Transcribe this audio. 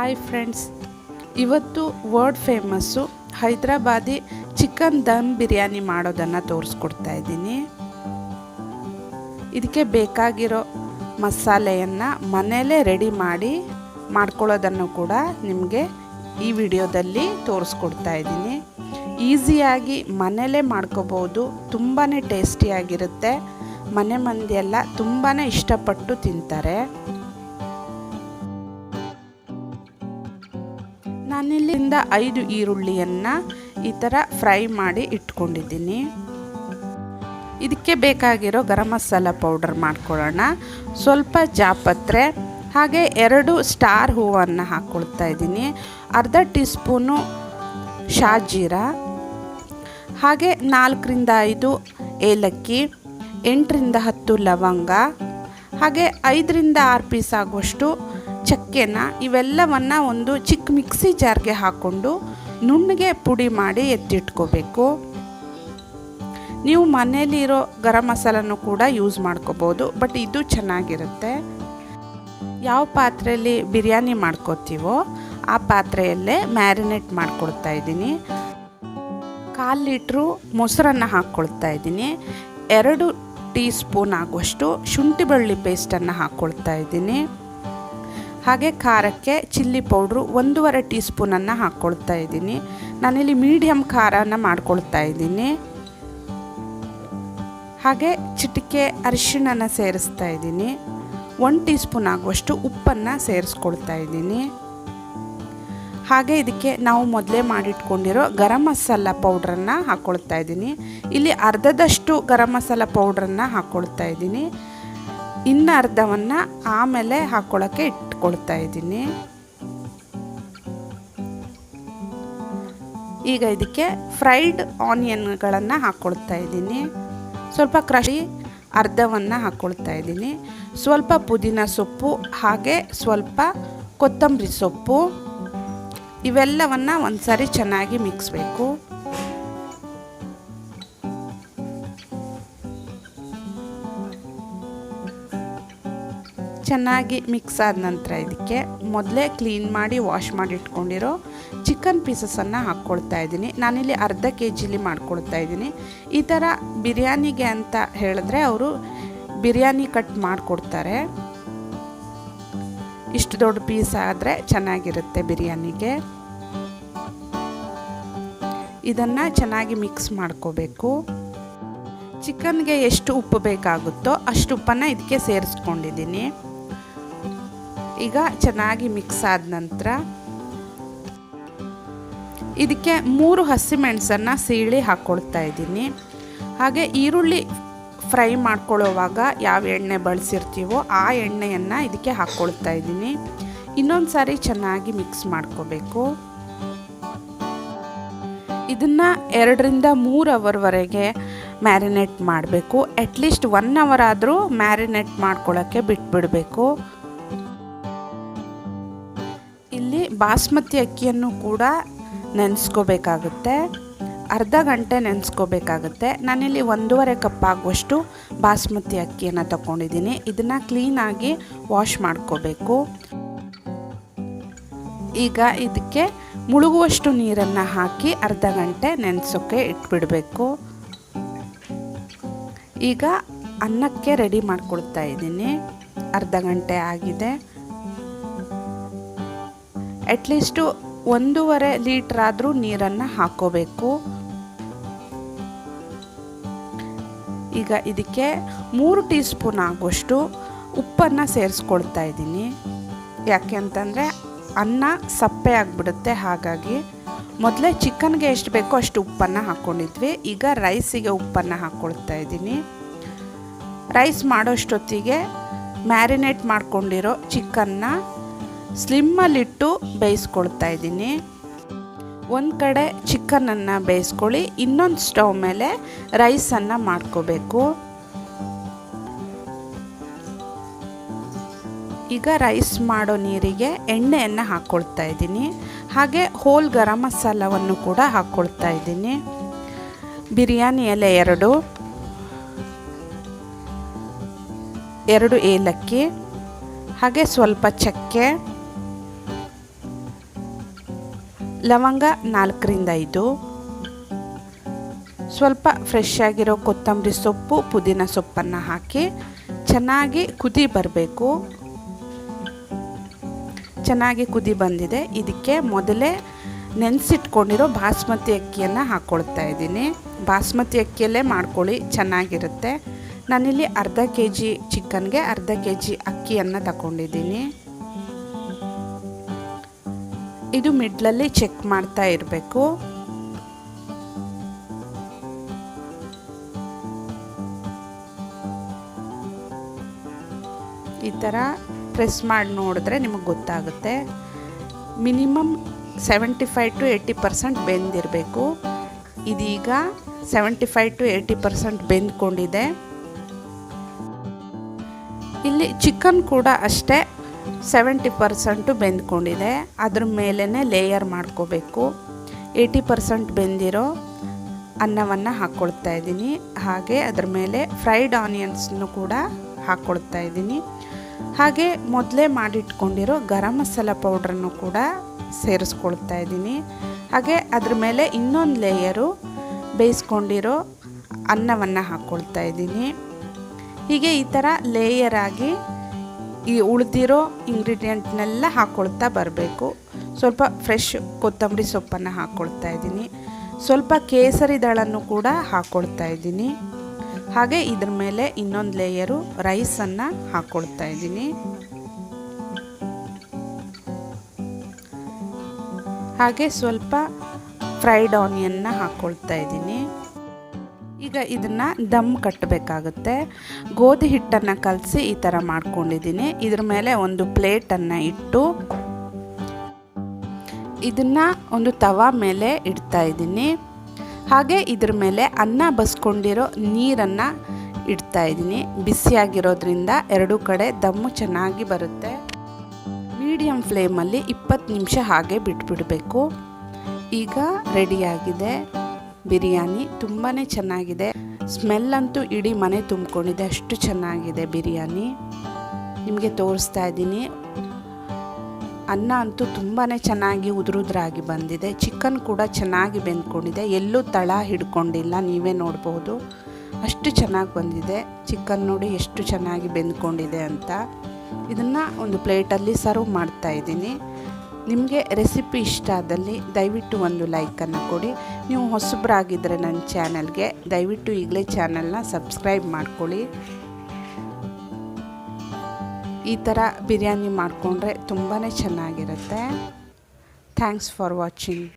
Hi friends ಇವತ್ತು world famous Hyderabadi chicken dum biryani ಮಾಡೋದನ್ನು ತೋರಿಸ್ಕೊಡ್ತಾ ಇದ್ದೀನಿ. ಇದಕ್ಕೆ ಬೇಕಾಗಿರೋ ಮಸಾಲೆಯನ್ನು ಮನೆಯಲ್ಲೇ ರೆಡಿ ಮಾಡಿ ಮಾಡ್ಕೊಳ್ಳೋದನ್ನು ಕೂಡ ನಿಮಗೆ ಈ ವಿಡಿಯೋದಲ್ಲಿ ತೋರಿಸ್ಕೊಡ್ತಾ ಇದ್ದೀನಿ. ಈಸಿಯಾಗಿ ಮನೆಯಲ್ಲೇ ಮಾಡ್ಕೋಬೋದು ತುಂಬಾ ಟೇಸ್ಟಿಯಾಗಿರುತ್ತೆ. ಮನೆ ಮಂದಿಯೆಲ್ಲ ತುಂಬಾ ಇಷ್ಟಪಟ್ಟು ತಿಂತಾರೆ. ನಾನಿಲ್ಲಿಂದ ಐದು ಈರುಳ್ಳಿಯನ್ನು ಈ ಥರ ಫ್ರೈ ಮಾಡಿ ಇಟ್ಕೊಂಡಿದ್ದೀನಿ. ಇದಕ್ಕೆ ಬೇಕಾಗಿರೋ ಗರಂ ಮಸಾಲ ಪೌಡರ್ ಮಾಡ್ಕೊಳ್ಳೋಣ. ಸ್ವಲ್ಪ ಜಾಪತ್ರೆ, ಹಾಗೆ ಎರಡು ಸ್ಟಾರ್ ಹೂವನ್ನು ಹಾಕ್ಕೊಳ್ತಾ ಇದ್ದೀನಿ. ಅರ್ಧ ಟೀ ಸ್ಪೂನು ಶಾಜೀರ, ಹಾಗೆ ನಾಲ್ಕರಿಂದ ಐದು ಏಲಕ್ಕಿ, ಎಂಟರಿಂದ ಹತ್ತು ಲವಂಗ, ಹಾಗೆ ಐದರಿಂದ ಆರು ಪೀಸ್ ಆಗುವಷ್ಟು ಚಕ್ಕೆನ ಇವೆಲ್ಲವನ್ನು ಒಂದು ಚಿಕ್ಕ ಮಿಕ್ಸಿ ಜಾರ್ಗೆ ಹಾಕ್ಕೊಂಡು ನುಣ್ಣಗೆ ಪುಡಿ ಮಾಡಿ ಎತ್ತಿಟ್ಕೋಬೇಕು. ನೀವು ಮನೇಲಿರೋ ಗರಂ ಮಸಾಲನೂ ಕೂಡ ಯೂಸ್ ಮಾಡ್ಕೋಬೋದು, ಬಟ್ ಇದು ಚೆನ್ನಾಗಿರುತ್ತೆ. ಯಾವ ಪಾತ್ರೆಯಲ್ಲಿ ಬಿರಿಯಾನಿ ಮಾಡ್ಕೋತೀವೋ ಆ ಪಾತ್ರೆಯಲ್ಲೇ ಮ್ಯಾರಿನೇಟ್ ಮಾಡ್ಕೊಳ್ತಾ ಇದ್ದೀನಿ. ಕಾಲು ಲೀಟ್ರು ಮೊಸರನ್ನು ಹಾಕ್ಕೊಳ್ತಾ ಇದ್ದೀನಿ. ಎರಡು ಟೀ ಸ್ಪೂನ್ ಆಗುವಷ್ಟು ಶುಂಠಿ ಬೆಳ್ಳುಳ್ಳಿ ಪೇಸ್ಟನ್ನು ಹಾಕ್ಕೊಳ್ತಾ ಇದ್ದೀನಿ. ಹಾಗೆ ಖಾರಕ್ಕೆ ಚಿಲ್ಲಿ ಪೌಡ್ರು ಒಂದೂವರೆ ಟೀ ಸ್ಪೂನನ್ನು ಹಾಕ್ಕೊಳ್ತಾ ಇದ್ದೀನಿ. ನಾನಿಲ್ಲಿ ಮೀಡಿಯಮ್ ಖಾರನ ಮಾಡ್ಕೊಳ್ತಾ ಇದ್ದೀನಿ. ಹಾಗೆ ಚಿಟಿಕೆ ಅರಿಶಿಣನ ಸೇರಿಸ್ತಾ ಇದ್ದೀನಿ. ಒನ್ ಟೀ ಸ್ಪೂನ್ ಆಗುವಷ್ಟು ಉಪ್ಪನ್ನು ಸೇರಿಸ್ಕೊಳ್ತಾ ಇದ್ದೀನಿ. ಹಾಗೆ ಇದಕ್ಕೆ ನಾವು ಮೊದಲೇ ಮಾಡಿಟ್ಕೊಂಡಿರೋ ಗರಂ ಮಸಾಲ ಪೌಡ್ರನ್ನು ಹಾಕ್ಕೊಳ್ತಾ ಇದ್ದೀನಿ. ಇಲ್ಲಿ ಅರ್ಧದಷ್ಟು ಗರಂ ಮಸಾಲ ಪೌಡ್ರನ್ನು ಹಾಕ್ಕೊಳ್ತಾ ಇದ್ದೀನಿ. ಇನ್ನು ಅರ್ಧವನ್ನು ಆಮೇಲೆ ಹಾಕ್ಕೊಳ್ಳೋಕ್ಕೆ ಇಟ್ಕೊಳ್ತಾ ಇದ್ದೀನಿ. ಈಗ ಇದಕ್ಕೆ ಫ್ರೈಡ್ ಆನಿಯನ್ಗಳನ್ನು ಹಾಕ್ಕೊಳ್ತಾ ಇದ್ದೀನಿ. ಸ್ವಲ್ಪ ಕ್ರಶಿ ಅರ್ಧವನ್ನು ಹಾಕ್ಕೊಳ್ತಾ ಇದ್ದೀನಿ. ಸ್ವಲ್ಪ ಪುದೀನ ಸೊಪ್ಪು, ಹಾಗೆ ಸ್ವಲ್ಪ ಕೊತ್ತಂಬರಿ ಸೊಪ್ಪು. ಇವೆಲ್ಲವನ್ನು ಒಂದು ಸಾರಿ ಚೆನ್ನಾಗಿ ಮಿಕ್ಸ್ಬೇಕು ಚೆನ್ನಾಗಿ ಮಿಕ್ಸ್ ಆದ ನಂತರ ಇದಕ್ಕೆ ಮೊದಲೇ ಕ್ಲೀನ್ ಮಾಡಿ ವಾಶ್ ಮಾಡಿ ಇಟ್ಕೊಂಡಿರೋ ಚಿಕನ್ ಪೀಸಸನ್ನು ಹಾಕ್ಕೊಳ್ತಾ ಇದ್ದೀನಿ. ನಾನಿಲ್ಲಿ ಅರ್ಧ ಕೆ ಜಿಲಿ ಮಾಡ್ಕೊಳ್ತಾ ಇದ್ದೀನಿ. ಈ ಥರ ಬಿರಿಯಾನಿಗೆ ಅಂತ ಹೇಳಿದ್ರೆ ಅವರು ಬಿರಿಯಾನಿ ಕಟ್ ಮಾಡಿಕೊಡ್ತಾರೆ. ಇಷ್ಟು ದೊಡ್ಡ ಪೀಸ್ ಆದರೆ ಚೆನ್ನಾಗಿರುತ್ತೆ ಬಿರಿಯಾನಿಗೆ. ಇದನ್ನು ಚೆನ್ನಾಗಿ ಮಿಕ್ಸ್ ಮಾಡ್ಕೋಬೇಕು. ಚಿಕನ್ಗೆ ಎಷ್ಟು ಉಪ್ಪು ಬೇಕಾಗುತ್ತೋ ಅಷ್ಟು ಉಪ್ಪನ್ನು ಇದಕ್ಕೆ ಸೇರಿಸ್ಕೊಂಡಿದ್ದೀನಿ. ಈಗ ಚೆನ್ನಾಗಿ ಮಿಕ್ಸ್ ಆದ ನಂತರ ಇದಕ್ಕೆ ಮೂರು ಹಸಿಮೆಣಸನ್ನು ಸೀಳಿ ಹಾಕ್ಕೊಳ್ತಾ ಇದ್ದೀನಿ. ಹಾಗೆ ಈರುಳ್ಳಿ ಫ್ರೈ ಮಾಡ್ಕೊಳ್ಳೋವಾಗ ಯಾವ ಎಣ್ಣೆ ಬಳಸಿರ್ತೀವೋ ಆ ಎಣ್ಣೆಯನ್ನು ಇದಕ್ಕೆ ಹಾಕ್ಕೊಳ್ತಾ ಇದ್ದೀನಿ. ಇನ್ನೊಂದು ಸಾರಿ ಚೆನ್ನಾಗಿ ಮಿಕ್ಸ್ ಮಾಡ್ಕೋಬೇಕು. ಇದನ್ನು ಎರಡರಿಂದ ಮೂರು ಅವರ್ವರೆಗೆ ಮ್ಯಾರಿನೇಟ್ ಮಾಡಬೇಕು. ಅಟ್ಲೀಸ್ಟ್ ಒನ್ ಅವರ್ ಆದರೂ ಮ್ಯಾರಿನೇಟ್ ಮಾಡ್ಕೊಳ್ಳೋಕ್ಕೆ ಬಿಟ್ಬಿಡಬೇಕು. ಬಾಸ್ಮತಿ ಅಕ್ಕಿಯನ್ನು ಕೂಡ ನೆನೆಸ್ಕೋಬೇಕಾಗುತ್ತೆ. ಅರ್ಧ ಗಂಟೆ ನೆನೆಸ್ಕೋಬೇಕಾಗುತ್ತೆ. ನಾನಿಲ್ಲಿ ಒಂದೂವರೆ ಕಪ್ ಆಗುವಷ್ಟು ಬಾಸ್ಮತಿ ಅಕ್ಕಿಯನ್ನು ತಗೊಂಡಿದ್ದೀನಿ. ಇದನ್ನು ಕ್ಲೀನಾಗಿ ವಾಶ್ ಮಾಡ್ಕೋಬೇಕು. ಈಗ ಇದಕ್ಕೆ ಮುಳುಗುವಷ್ಟು ನೀರನ್ನು ಹಾಕಿ ಅರ್ಧ ಗಂಟೆ ನೆನೆಸೋಕ್ಕೆ ಇಟ್ಬಿಡಬೇಕು. ಈಗ ಅನ್ನಕ್ಕೆ ರೆಡಿ ಮಾಡ್ಕೊಳ್ತಾ ಇದ್ದೀನಿ. ಅರ್ಧ ಗಂಟೆ ಆಗಿದೆ. ಅಟ್ಲೀಸ್ಟು ಒಂದೂವರೆ ಲೀಟ್ರ್ ಆದರೂ ನೀರನ್ನು ಹಾಕೋಬೇಕು. ಈಗ ಇದಕ್ಕೆ ಮೂರು ಟೀ ಸ್ಪೂನ್ ಆಗೋಷ್ಟು ಉಪ್ಪನ್ನು ಸೇರಿಸ್ಕೊಳ್ತಾ ಇದ್ದೀನಿ. ಯಾಕೆ ಅಂತಂದರೆ ಅನ್ನ ಸಪ್ಪೆ ಆಗಿಬಿಡುತ್ತೆ, ಹಾಗಾಗಿ ಮೊದಲೇ ಚಿಕನ್ಗೆ ಎಷ್ಟು ಬೇಕೋ ಅಷ್ಟು ಉಪ್ಪನ್ನು ಹಾಕ್ಕೊಂಡಿದ್ವಿ ಈಗ ರೈಸಿಗೆ ಉಪ್ಪನ್ನು ಹಾಕ್ಕೊಳ್ತಾ ಇದ್ದೀನಿ. ರೈಸ್ ಮಾಡೋಷ್ಟೊತ್ತಿಗೆ ಮ್ಯಾರಿನೇಟ್ ಮಾಡ್ಕೊಂಡಿರೋ ಚಿಕನ್ನ ಸ್ಲಿಮ್ಮಲ್ಲಿಟ್ಟು ಬೇಯಿಸ್ಕೊಳ್ತಾ ಇದ್ದೀನಿ. ಒಂದು ಕಡೆ ಚಿಕನನ್ನು ಬೇಯಿಸ್ಕೊಳ್ಳಿ, ಇನ್ನೊಂದು ಸ್ಟವ್ ಮೇಲೆ ರೈಸನ್ನು ಮಾಡ್ಕೋಬೇಕು. ಈಗ ರೈಸ್ ಮಾಡೋ ನೀರಿಗೆ ಎಣ್ಣೆಯನ್ನು ಹಾಕ್ಕೊಳ್ತಾ ಇದ್ದೀನಿ. ಹಾಗೆ ಹೋಲ್ ಗರಂ ಮಸಾಲವನ್ನು ಕೂಡ ಹಾಕ್ಕೊಳ್ತಾ ಇದ್ದೀನಿ. ಬಿರಿಯಾನಿ ಎಲೆ ಎರಡು ಎರಡು ಏಲಕ್ಕಿ, ಹಾಗೆ ಸ್ವಲ್ಪ ಚಕ್ಕೆ ಲವಂಗ ನಾಲ್ಕರಿಂದ ಐದು. ಸ್ವಲ್ಪ ಫ್ರೆಶ್ ಆಗಿರೋ ಕೊತ್ತಂಬರಿ ಸೊಪ್ಪು, ಪುದೀನ ಸೊಪ್ಪನ್ನು ಹಾಕಿ ಚೆನ್ನಾಗಿ ಕುದಿ ಬರಬೇಕು. ಚೆನ್ನಾಗಿ ಕುದಿ ಬಂದಿದೆ. ಇದಕ್ಕೆ ಮೊದಲೇ ನೆನೆಸಿಟ್ಕೊಂಡಿರೋ ಬಾಸ್ಮತಿ ಅಕ್ಕಿಯನ್ನು ಹಾಕ್ಕೊಳ್ತಾ ಇದ್ದೀನಿ. ಬಾಸ್ಮತಿ ಅಕ್ಕಿಯಲ್ಲೇ ಮಾಡ್ಕೊಳ್ಳಿ, ಚೆನ್ನಾಗಿರುತ್ತೆ. ನಾನಿಲ್ಲಿ ಅರ್ಧ ಕೆ ಜಿ ಚಿಕನ್ಗೆ ಅರ್ಧ ಕೆ ಜಿ ಅಕ್ಕಿಯನ್ನು ತಗೊಂಡಿದ್ದೀನಿ. ಇದು ಮಿಡ್ಲಲ್ಲಿ ಚೆಕ್ ಮಾಡ್ತಾ ಇರಬೇಕು. ಈ ಥರ ಪ್ರೆಸ್ ಮಾಡಿ ನೋಡಿದ್ರೆ ನಿಮಗೆ ಗೊತ್ತಾಗುತ್ತೆ. Minimum seventy five to eighty percent ಬೆಂದಿರಬೇಕು. ಇದೀಗ seventy five to eighty percent ಬೆಂದ್ಕೊಂಡಿದೆ. ಇಲ್ಲಿ ಚಿಕನ್ ಕೂಡ ಅಷ್ಟೇ. ಸೆವೆಂಟಿ ಪರ್ಸೆಂಟು ಬೆಂದ್ಕೊಂಡಿದೆ. ಅದ್ರ ಮೇಲೇ ಲೇಯರ್ ಮಾಡ್ಕೋಬೇಕು. ಏಯ್ಟಿ ಪರ್ಸೆಂಟ್ ಬೆಂದಿರೋ ಅನ್ನವನ್ನು ಹಾಕ್ಕೊಳ್ತಾ ಇದ್ದೀನಿ. ಹಾಗೆ ಅದ್ರ ಮೇಲೆ ಫ್ರೈಡ್ ಆನಿಯನ್ಸ್ನು ಕೂಡ ಹಾಕ್ಕೊಳ್ತಾ ಇದ್ದೀನಿ. ಹಾಗೆ ಮೊದಲೇ ಮಾಡಿಟ್ಕೊಂಡಿರೋ ಗರಂ ಮಸಾಲ ಪೌಡ್ರನ್ನು ಕೂಡ ಸೇರಿಸ್ಕೊಳ್ತಾ ಇದ್ದೀನಿ. ಹಾಗೆ ಅದ್ರ ಮೇಲೆ ಇನ್ನೊಂದು ಲೇಯರು ಬೇಯಿಸ್ಕೊಂಡಿರೋ ಅನ್ನವನ್ನು ಹಾಕ್ಕೊಳ್ತಾ ಇದ್ದೀನಿ. ಹೀಗೆ ಈ ಥರ ಲೇಯರ್ ಆಗಿ ಈ ಉಳಿದಿರೋ ಇಂಗ್ರೀಡಿಯೆಂಟ್ನೆಲ್ಲ ಹಾಕ್ಕೊಳ್ತಾ ಬರಬೇಕು. ಸ್ವಲ್ಪ ಫ್ರೆಶ್ ಕೊತ್ತಂಬರಿ ಸೊಪ್ಪನ್ನು ಹಾಕ್ಕೊಳ್ತಾ ಇದ್ದೀನಿ. ಸ್ವಲ್ಪ ಕೇಸರಿ ದಳನ್ನು ಕೂಡ ಹಾಕ್ಕೊಳ್ತಾ ಇದ್ದೀನಿ. ಹಾಗೆ ಇದ್ರ ಮೇಲೆ ಇನ್ನೊಂದು ಲೇಯರು ರೈಸನ್ನು ಹಾಕ್ಕೊಳ್ತಾ ಇದ್ದೀನಿ. ಹಾಗೆ ಸ್ವಲ್ಪ ಫ್ರೈಡ್ ಆನಿಯನ್ನ ಹಾಕ್ಕೊಳ್ತಾ ಇದ್ದೀನಿ. ಈಗ ಇದನ್ನು ದಮ್ ಕಟ್ಟಬೇಕಾಗುತ್ತೆ ಗೋಧಿ ಹಿಟ್ಟನ್ನು ಕಲಸಿ ಈ ಥರ ಮಾಡ್ಕೊಂಡಿದ್ದೀನಿ. ಇದ್ರ ಮೇಲೆ ಒಂದು ಪ್ಲೇಟನ್ನು ಇಟ್ಟು ಇದನ್ನು ಒಂದು ತವಾ ಮೇಲೆ ಇಡ್ತಾ ಇದ್ದೀನಿ. ಹಾಗೆ ಇದ್ರ ಮೇಲೆ ಅನ್ನ ಬಸ್ಕೊಂಡಿರೋ ನೀರನ್ನು ಇಡ್ತಾ ಇದ್ದೀನಿ. ಬಿಸಿಯಾಗಿರೋದ್ರಿಂದ ಎರಡೂ ಕಡೆ ದಮ್ಮು ಚೆನ್ನಾಗಿ ಬರುತ್ತೆ. ಮೀಡಿಯಮ್ ಫ್ಲೇಮಲ್ಲಿ ಇಪ್ಪತ್ತು ನಿಮಿಷ ಹಾಗೆ ಬಿಟ್ಬಿಡಬೇಕು. ಈಗ ರೆಡಿಯಾಗಿದೆ. ಬಿರಿಯಾನಿ ತುಂಬಾ ಚೆನ್ನಾಗಿದೆ. ಸ್ಮೆಲ್ ಅಂತೂ ಇಡೀ ಮನೆ ತುಂಬಿಕೊಂಡಿದೆ, ಅಷ್ಟು ಚೆನ್ನಾಗಿದೆ ಬಿರಿಯಾನಿ. ನಿಮಗೆ ತೋರಿಸ್ತಾ ಇದ್ದೀನಿ. ಅನ್ನ ಅಂತೂ ತುಂಬಾ ಚೆನ್ನಾಗಿ ಉದುರುದ್ರಾಗಿ ಬಂದಿದೆ. ಚಿಕನ್ ಕೂಡ ಚೆನ್ನಾಗಿ ಬೆಂದ್ಕೊಂಡಿದೆ. ಎಲ್ಲೂ ತಳ ಹಿಡ್ಕೊಂಡಿಲ್ಲ, ನೀವೇ ನೋಡ್ಬೋದು. ಅಷ್ಟು ಚೆನ್ನಾಗಿ ಬಂದಿದೆ. ಚಿಕನ್ ನೋಡಿ ಎಷ್ಟು ಚೆನ್ನಾಗಿ ಬೆಂದ್ಕೊಂಡಿದೆ ಅಂತ. ಇದನ್ನು ಒಂದು ಪ್ಲೇಟಲ್ಲಿ ಸರ್ವ್ ಮಾಡ್ತಾ ಇದ್ದೀನಿ. ನಿಮಗೆ ರೆಸಿಪಿ ಇಷ್ಟ ಆದಲ್ಲಿ ದಯವಿಟ್ಟು ಒಂದು ಲೈಕನ್ನು ಕೊಡಿ. ನೀವು ಹೊಸಬ್ರಾಗಿದ್ದರೆ ನನ್ನ ಚಾನಲ್ಗೆ ದಯವಿಟ್ಟು ಈಗಲೇ ಚಾನಲ್ನ ಸಬ್ಸ್ಕ್ರೈಬ್ ಮಾಡ್ಕೊಳ್ಳಿ. ಈ ಥರ ಬಿರಿಯಾನಿ ಮಾಡಿಕೊಂಡ್ರೆ ತುಂಬಾ ಚೆನ್ನಾಗಿರುತ್ತೆ. Thanks for watching